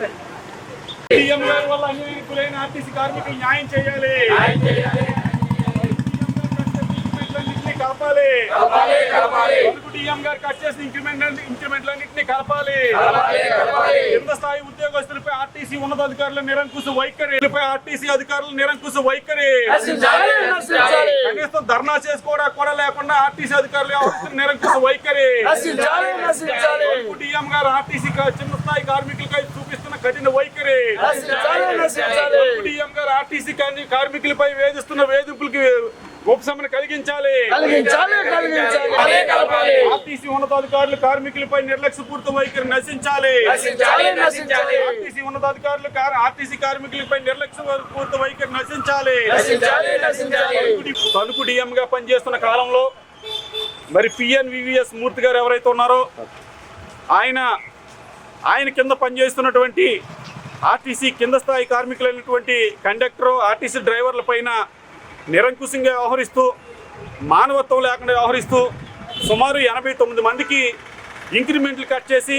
CM గారి వల్ల అన్యాయకులైన RTC కార్మికులు న్యాయం చేయాలి. కలపాలి డిఎం గారు కట్ చేసిన ఇంక్రిమెంట్ ఇంక్రిమెంట్లన్నింటినీ కలపాలి. కింద స్థాయి ఉద్యోగస్తులపై ఆర్టీసీ ఉన్నతాధికారుల నిరంకుశ వైఖరి. పై ఆర్టీసీ అధికారుల నిరంకుశ వైఖరి. కనీసం ధర్నా చేసుకోవడానికి కూడా లేకుండా ఆర్టీసీ అధికారులు వ్యవహరిస్తున్న నిరంకుశ వైఖరి. డిఎం గారు ఆర్టీసీ చిన్న స్థాయి చూపిస్తున్న కఠిన వైఖరి. డిఎం గారు ఆర్టీసీ కార్మి- కార్మికులపై వేధిస్తున్న వేధింపులకి ఉపశమనం కలిగించాలి. ఆర్టీసీ ఉన్నతాధికారులు కార్మికులపై నిర్లక్ష్యపూరిత వైఖరి నశించాలి. ఆర్టీసీ ఉన్నతాధికారులు కార్- ఆర్టీసీ కార్మికులపై నిర్లక్ష్యపూరిత వైఖరి నశించాలి. తణుకు డిఎం గా పనిచేస్తున్న కాలంలో మరి పిఎన్ వివిఎస్ మూర్తి గారు ఎవరైతే ఉన్నారో ఆయన ఆయన కింద పనిచేస్తున్నటువంటి ఆర్టీసీ కింద స్థాయి కార్మికులైనటువంటి కండక్టర్ ఆర్టీసీ డ్రైవర్ల పైన నిరంకుశంగా వ్యవహరిస్తూ మానవత్వం లేకుండా వ్యవహరిస్తూ సుమారు ఎనభై తొమ్మిది మందికి ఇంక్రిమెంట్లు కట్ చేసి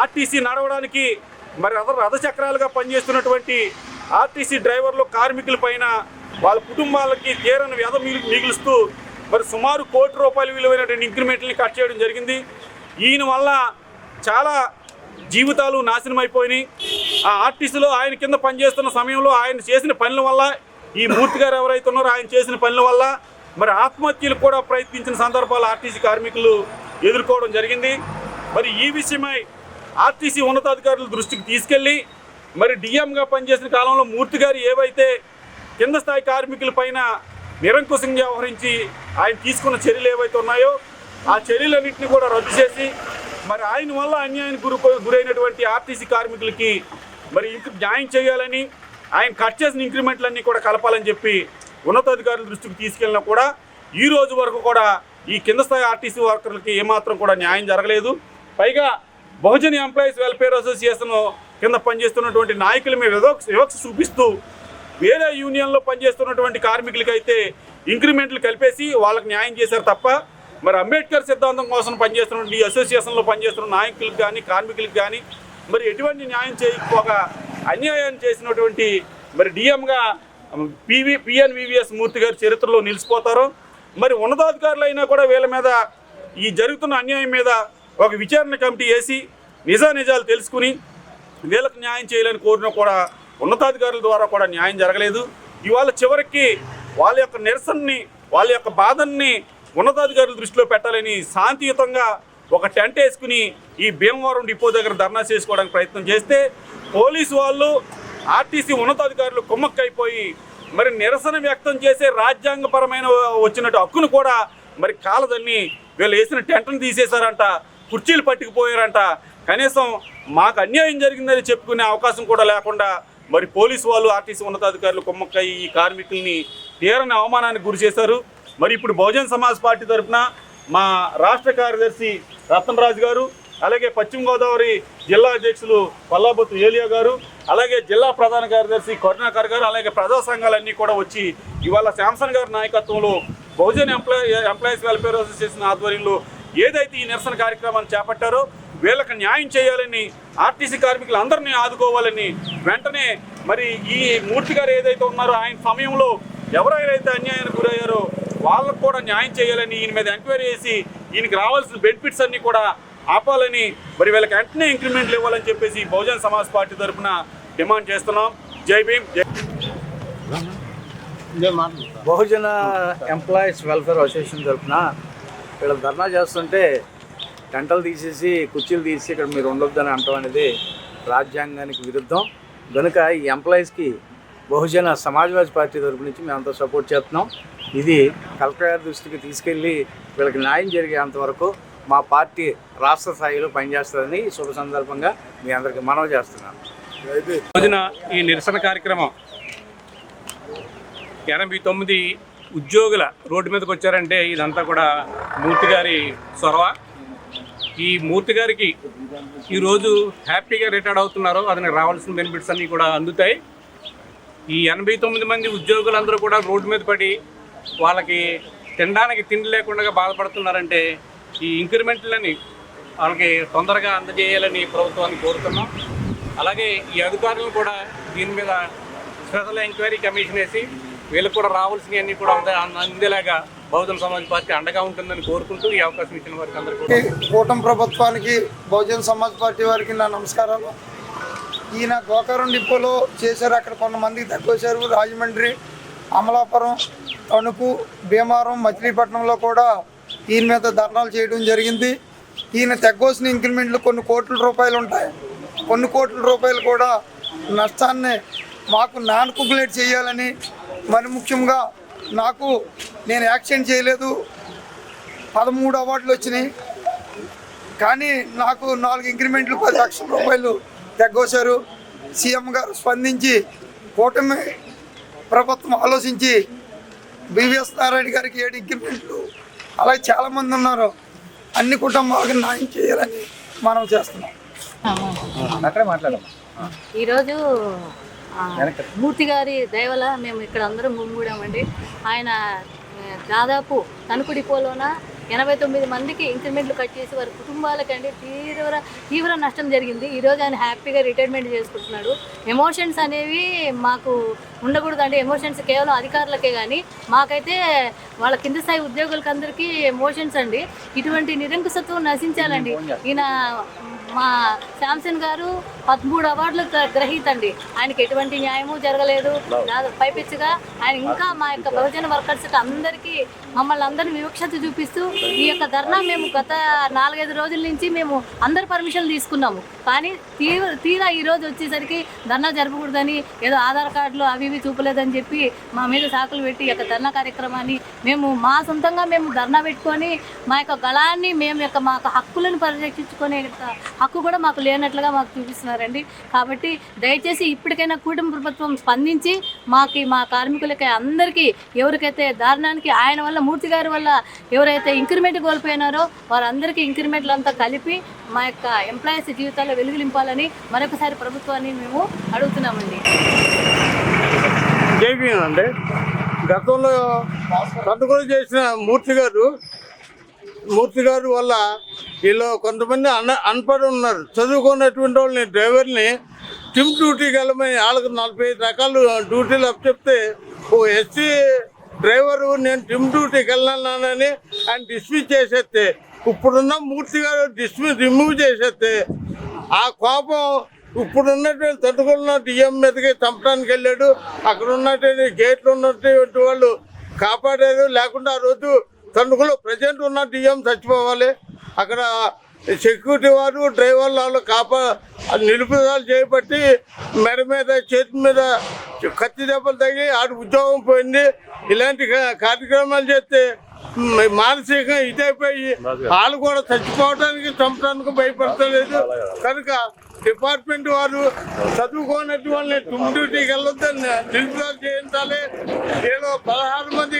ఆర్టీసీ నడవడానికి మరి రథ రథచక్రాలుగా పనిచేస్తున్నటువంటి ఆర్టీసీ డ్రైవర్లు కార్మికుల పైన వాళ్ళ కుటుంబాలకి తీరని వ్యధ మిగులుస్తూ మరి సుమారు కోటి రూపాయల విలువైనటువంటి ఇంక్రిమెంట్లు కట్ చేయడం జరిగింది. ఈయన వల్ల చాలా జీవితాలు నాశనం అయిపోయినాయి ఆ ఆర్టీసీలో ఆయన కింద పనిచేస్తున్న సమయంలో ఆయన చేసిన పనుల వల్ల ఈ మూర్తి గారు ఎవరైతే ఉన్నారో ఆయన చేసిన పనుల వల్ల మరి ఆత్మహత్యలు కూడా ప్రయత్నించిన సందర్భాలు ఆర్టీసీ కార్మికులు ఎదుర్కోవడం జరిగింది. మరి ఈ విషయమై ఆర్టీసీ ఉన్నతాధికారుల దృష్టికి తీసుకెళ్ళి మరి డిఎంగా పనిచేసిన కాలంలో మూర్తి గారు ఏవైతే కింద స్థాయి కార్మికుల పైన నిరంకుశంగా వ్యవహరించి ఆయన తీసుకున్న చర్యలు ఏవైతే ఉన్నాయో ఆ చర్యలన్నింటినీ కూడా రద్దు చేసి మరి ఆయన వల్ల అన్యాయానికి గురు గురైనటువంటి ఆర్టీసీ కార్మికులకి మరి ఇంక న్యాయం చేయాలని ఆయన కట్ చేసిన ఇంక్రిమెంట్లన్నీ కూడా కలపాలని చెప్పి ఉన్నతాధికారుల దృష్టికి తీసుకెళ్ళినా కూడా ఈ రోజు వరకు కూడా ఈ కింద స్థాయి ఆర్టీసీ వర్కర్లకి ఏమాత్రం కూడా న్యాయం జరగలేదు. పైగా బహుజన ఎంప్లాయీస్ వెల్ఫేర్ అసోసియేషన్ కింద పనిచేస్తున్నటువంటి నాయకుల మీద వివక్ష వివక్ష చూపిస్తూ వేరే యూనియన్లో పనిచేస్తున్నటువంటి కార్మికులకైతే ఇంక్రిమెంట్లు కలిపేసి వాళ్ళకి న్యాయం చేశారు తప్ప మరి అంబేద్కర్ సిద్ధాంతం కోసం పనిచేస్తున్న ఈ అసోసియేషన్లో పనిచేస్తున్న నాయకులకు కానీ కార్మికులకు కానీ మరి ఎటువంటి న్యాయం చేయకపోగా అన్యాయం చేసినటువంటి మరి డిఎంగా పివి పిఎన్వివిఎస్ మూర్తి గారి చరిత్రలో నిలిచిపోతారు. మరి ఉన్నతాధికారులు అయినా కూడా వీళ్ళ మీద ఈ జరుగుతున్న అన్యాయం మీద ఒక విచారణ కమిటీ వేసి నిజా నిజాలు తెలుసుకుని వీళ్ళకి న్యాయం చేయాలని కోరినా కూడా ఉన్నతాధికారుల ద్వారా కూడా న్యాయం జరగలేదు. ఇవాళ చివరికి వాళ్ళ యొక్క నిరసనని వాళ్ళ యొక్క బాధల్ని ఉన్నతాధికారుల దృష్టిలో పెట్టాలని శాంతియుతంగా ఒక టెంట్ వేసుకుని ఈ భీమవరం డిపో దగ్గర ధర్నా చేసుకోవడానికి ప్రయత్నం చేస్తే పోలీసు వాళ్ళు ఆర్టీసీ ఉన్నతాధికారులు కుమ్మక్కైపోయి మరి నిరసన వ్యక్తం చేసే రాజ్యాంగపరమైన వచ్చినట్టు హక్కును కూడా మరి కాలదన్ని వీళ్ళు వేసిన టెంట్ను తీసేశారంట కుర్చీలు పట్టుకుపోయారంట. కనీసం మాకు అన్యాయం జరిగిందని చెప్పుకునే అవకాశం కూడా లేకుండా మరి పోలీసు వాళ్ళు ఆర్టీసీ ఉన్నతాధికారులు కుమ్మక్కయ్యి ఈ కార్మికుల్ని తీరని అవమానానికి గురి చేశారు. మరి ఇప్పుడు బహుజన్ సమాజ్ పార్టీ తరఫున మా రాష్ట్ర కార్యదర్శి రతన్ రాజు గారు అలాగే పశ్చిమ గోదావరి జిల్లా అధ్యక్షులు పల్లాబొత్తు ఏలియా గారు అలాగే జిల్లా ప్రధాన కార్యదర్శి కరుణాకర్ గారు అలాగే ప్రజా సంఘాలన్నీ కూడా వచ్చి ఇవాళ శాంసన్ గారి నాయకత్వంలో Bahujan employee employees welfare association ఆధ్వర్యంలో ఏదైతే ఈ నిరసన కార్యక్రమాన్ని చేపట్టారో వీళ్ళకి న్యాయం చేయాలని ఆర్టీసీ కార్మికులు అందరినీ ఆదుకోవాలని వెంటనే మరి ఈ మూర్తి గారు ఏదైతే ఉన్నారో ఆయన సమయంలో ఎవరైతే అన్యాయానికి గురయ్యారో వాళ్ళకు కూడా న్యాయం చేయాలని ఈయన మీద ఎంక్వైరీ చేసి ఈయనకి రావాల్సిన బెనిఫిట్స్ అన్నీ కూడా ఆపాలని మరి వీళ్ళకి వెంటనే ఇంక్రిమెంట్లు ఇవ్వాలని చెప్పేసి బహుజన్ సమాజ్ పార్టీ తరఫున డిమాండ్ చేస్తున్నాం. జై భీమ్ జై బహుజన ఎంప్లాయీస్ వెల్ఫేర్ అసోసియేషన్ తరఫున ఇక్కడ ధర్నా చేస్తుంటే గంటలు తీసేసి కుర్చీలు తీసి ఇక్కడ మీరు ఉండొద్దని అంటాం అనేది రాజ్యాంగానికి విరుద్ధం. కనుక ఈ ఎంప్లాయీస్కి బహుజన సమాజ్వాదీ పార్టీ తరపు నుంచి మేమంతా సపోర్ట్ చేస్తున్నాం. ఇది కలెక్టర్ గారి దృష్టికి తీసుకెళ్ళి వీళ్ళకి న్యాయం జరిగేంత వరకు మా పార్టీ రాష్ట్ర స్థాయిలో పనిచేస్తుందని శుభ సందర్భంగా మీ అందరికీ మనవి చేస్తున్నాను. రోజున ఈ నిరసన కార్యక్రమం ఎనభై తొమ్మిది ఉద్యోగుల రోడ్డు మీదకి వచ్చారంటే ఇదంతా కూడా మూర్తి గారి చొరవ ఈ మూర్తి గారికి ఈరోజు హ్యాపీగా రిటైర్డ్ అవుతున్నారో. అతనికి రావాల్సిన బెనిఫిట్స్ అన్నీ కూడా అందుతాయి. ఈ ఎనభై తొమ్మిది మంది ఉద్యోగులందరూ కూడా రోడ్డు మీద పడి వాళ్ళకి తినడానికి తిండి లేకుండా బాధపడుతున్నారంటే ఈ ఇంక్రిమెంట్లని వాళ్ళకి తొందరగా అందజేయాలని ప్రభుత్వాన్ని కోరుతున్నాం. అలాగే ఈ అధికారులు కూడా దీని మీద స్పెషల్ ఎంక్వైరీ కమిషన్ వేసి వీళ్ళకి కూడా రావాల్సినవన్నీ కూడా అందేలాగా బహుజన సమాజ్ పార్టీ అండగా ఉంటుందని కోరుకుంటూ ఈ అవకాశం ఇచ్చిన వారికి అందరికీ కూటమి ప్రభుత్వానికి బహుజన సమాజ్ పార్టీ వారికి నా నమస్కారాలు. ఈయన గోకారం డిపోలో చేశారు. అక్కడ కొంతమందికి తక్కువచ్చారు రాజమండ్రి అమలాపురం తణుకు భీమవరం మచిలీపట్నంలో కూడా ఈయన మీద ధర్నాలు చేయడం జరిగింది. ఈయన తగ్గోసిన ఇంక్రిమెంట్లు కొన్ని కోట్ల రూపాయలు ఉంటాయి. కొన్ని కోట్ల రూపాయలు కూడా నష్టాన్ని మాకు నాన్ కుగులేట్ చేయాలని మరి ముఖ్యంగా నాకు నేను యాక్సిడెంట్ చేయలేదు. పదమూడు అవార్డులు వచ్చినాయి. కానీ నాకు నాలుగు ఇంక్రిమెంట్లు పది లక్షల రూపాయలు తగ్గోశారు సీఎం గారు స్పందించి కూటమి ప్రభుత్వం ఆలోచించి బివిఎస్ నారాయణ గారికి ఏడు ఇంక్రిమెంట్లు అలాగే చాలామంది ఉన్నారు. అన్ని కుటుంబాలకు న్యాయం చేయాలని మనం చేస్తున్నాం. అక్కడే మాట్లాడమ్మా ఈరోజు ఆ, మూర్తి గారి దయవల్ల మేము ఇక్కడ అందరం గుమ్మిగూడామండి ఆయన దాదాపు తణుకు డిపోలోన ఎనభై తొమ్మిది మందికి ఇంక్రిమెంట్లు కట్ చేసి వారి కుటుంబాలకండి తీవ్ర తీవ్ర నష్టం జరిగింది. ఈరోజు ఆయన హ్యాపీగా రిటైర్మెంట్ చేసుకుంటున్నాడు. ఎమోషన్స్ అనేవి మాకు ఉండకూడదు అండి ఎమోషన్స్ కేవలం అధికారులకే కానీ మాకైతే వాళ్ళ కింద స్థాయి ఉద్యోగులకి అందరికీ ఎమోషన్స్ అండి. ఇటువంటి నిరంకుశత్వం నశించాలండి. ఈయన మా శాంసన్ గారు పదమూడు అవార్డులు గ్రహీత అండి ఆయనకి ఎటువంటి న్యాయము జరగలేదు. నా- పైపెచ్చుగా ఆయన ఇంకా మా యొక్క బహుజన వర్కర్స్ అందరికీ మమ్మల్ని అందరినీ వివక్షత చూపిస్తూ ఈ యొక్క ధర్నా మేము గత నాలుగైదు రోజుల నుంచి మేము అందరి పర్మిషన్లు తీసుకున్నాము. కానీ తీవ్ర తీరా ఈ రోజు వచ్చేసరికి ధర్నా జరపకూడదని ఏదో ఆధార్ కార్డులు అవి ఇవి చూపలేదని చెప్పి మా మీద సాకులు పెట్టి ఈ యొక్క ధర్నా కార్యక్రమాన్ని మేము మా సొంతంగా మేము ధర్నా పెట్టుకొని మా యొక్క గళాన్ని మేము యొక్క మా యొక్క హక్కులను పరిరక్షించుకునే హక్కు కూడా మాకు లేనట్లుగా మాకు చూపిస్తున్నారండి. కాబట్టి దయచేసి ఇప్పటికైనా కూటమి ప్రభుత్వం స్పందించి మాకి మా కార్మికులకి అందరికీ ఎవరికైతే దారుణానికి ఆయన వల్ల మూర్తి గారి వల్ల ఎవరైతే ఇంక్రిమెంట్ కోల్పోయినారో వారందరికీ ఇంక్రిమెంట్లు అంతా కలిపి మా యొక్క ఎంప్లాయీస్ జీవితాల్లో వెలుగులింపాలని మరొకసారి ప్రభుత్వాన్ని మేము అడుగుతున్నామండి. జైబీఎం గతంలో కందుకూరు చేసిన మూర్తి గారు మూర్తి గారు వల్ల వీళ్ళు కొంతమంది అన్ అన్పడి ఉన్నారు. చదువుకున్నటువంటి వాళ్ళని డ్రైవర్ని టిమ్ డ్యూటీకి వెళ్ళమని వాళ్ళకి నలభై ఐదు రకాలు డ్యూటీలు అప్పచెప్తే ఓ ఎస్సీ డ్రైవరు నేను టిమ్ డ్యూటీకి వెళ్ళానని ఆయన డిస్మిస్ చేసేస్తే ఇప్పుడున్న మూర్తి గారు డిస్మిస్ రిమూవ్ చేసేస్తే ఆ కోపం ఇప్పుడున్నటువంటి తట్టుకున్న డిఎం మీదకి చంపడానికి వెళ్ళాడు. అక్కడ ఉన్నటువంటి గేట్లు ఉన్నటువంటి వాళ్ళు కాపాడారు. లేకుండా ఆ రోజు తణుకులో ప్రజెంట్ ఉన్న డిఎం చచ్చిపోవాలి. అక్కడ సెక్యూరిటీ వారు డ్రైవర్లు వాళ్ళు కాపా నిలుపుదల చేయబట్టి మెడ మీద చేతి మీద కత్తి దెబ్బలు తగ్గి ఆడి ఉద్యోగం పోయింది. ఇలాంటి కార్యక్రమాలు చేస్తే మానసికంగా ఇదైపోయి వాళ్ళు కూడా చచ్చిపోవడానికి చంపడానికి భయపడతలేదు. కనుక డిపార్ట్మెంట్ వారు చదువుకోనట్టు వాళ్ళని తుమ్ డ్యూటీకి వెళ్ళొద్దని నిలుపుదల చేయించాలి. ఏదో పదహారు మంది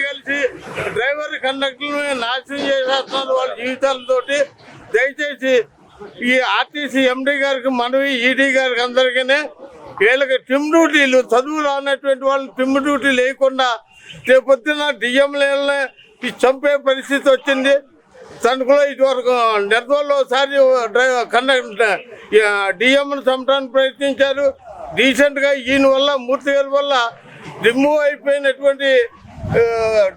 కండక్టర్లు నాశనం చేసేస్తున్నారు వాళ్ళ జీవితాలతోటి. దయచేసి ఈ ఆర్టీసీ ఎండీ గారికి మనవి ఈడీ గారికి అందరికీ వీళ్ళకి టిమ్ డ్యూటీలు చదువు రానటువంటి వాళ్ళు టిమ్ డ్యూటీ లేకుండా రేపొద్దున డిఎంలని చంపే పరిస్థితి వచ్చింది. తణుకులో ఇటువరకు నిర్దోల్లో ఒకసారి డ్రైవర్ కండక్టర్ డిఎంను చంపడానికి ప్రయత్నించారు. రీసెంట్గా ఈయన వల్ల మూర్తి గారి వల్ల రిమూవ్ అయిపోయినటువంటి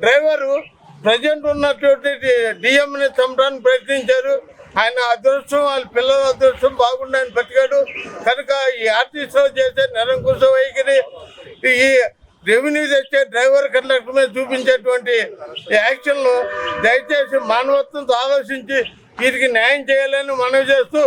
డ్రైవరు ప్రజెంట్ ఉన్నటువంటి డిఎంని చంపడానికి ప్రయత్నించారు. ఆయన అదృష్టం వాళ్ళ పిల్లల అదృష్టం బాగుండి ఆయన బతికాడు. కనుక ఈ ఆర్టీసీలో చేసే నిరంకుశ వైఖరి ఈ రెవెన్యూ తెచ్చే డ్రైవర్ కండక్టర్ మీద చూపించేటువంటి యాక్షన్లు దయచేసి మానవత్వంతో ఆలోచించి వీరికి న్యాయం చేయాలని మనవి చేస్తూ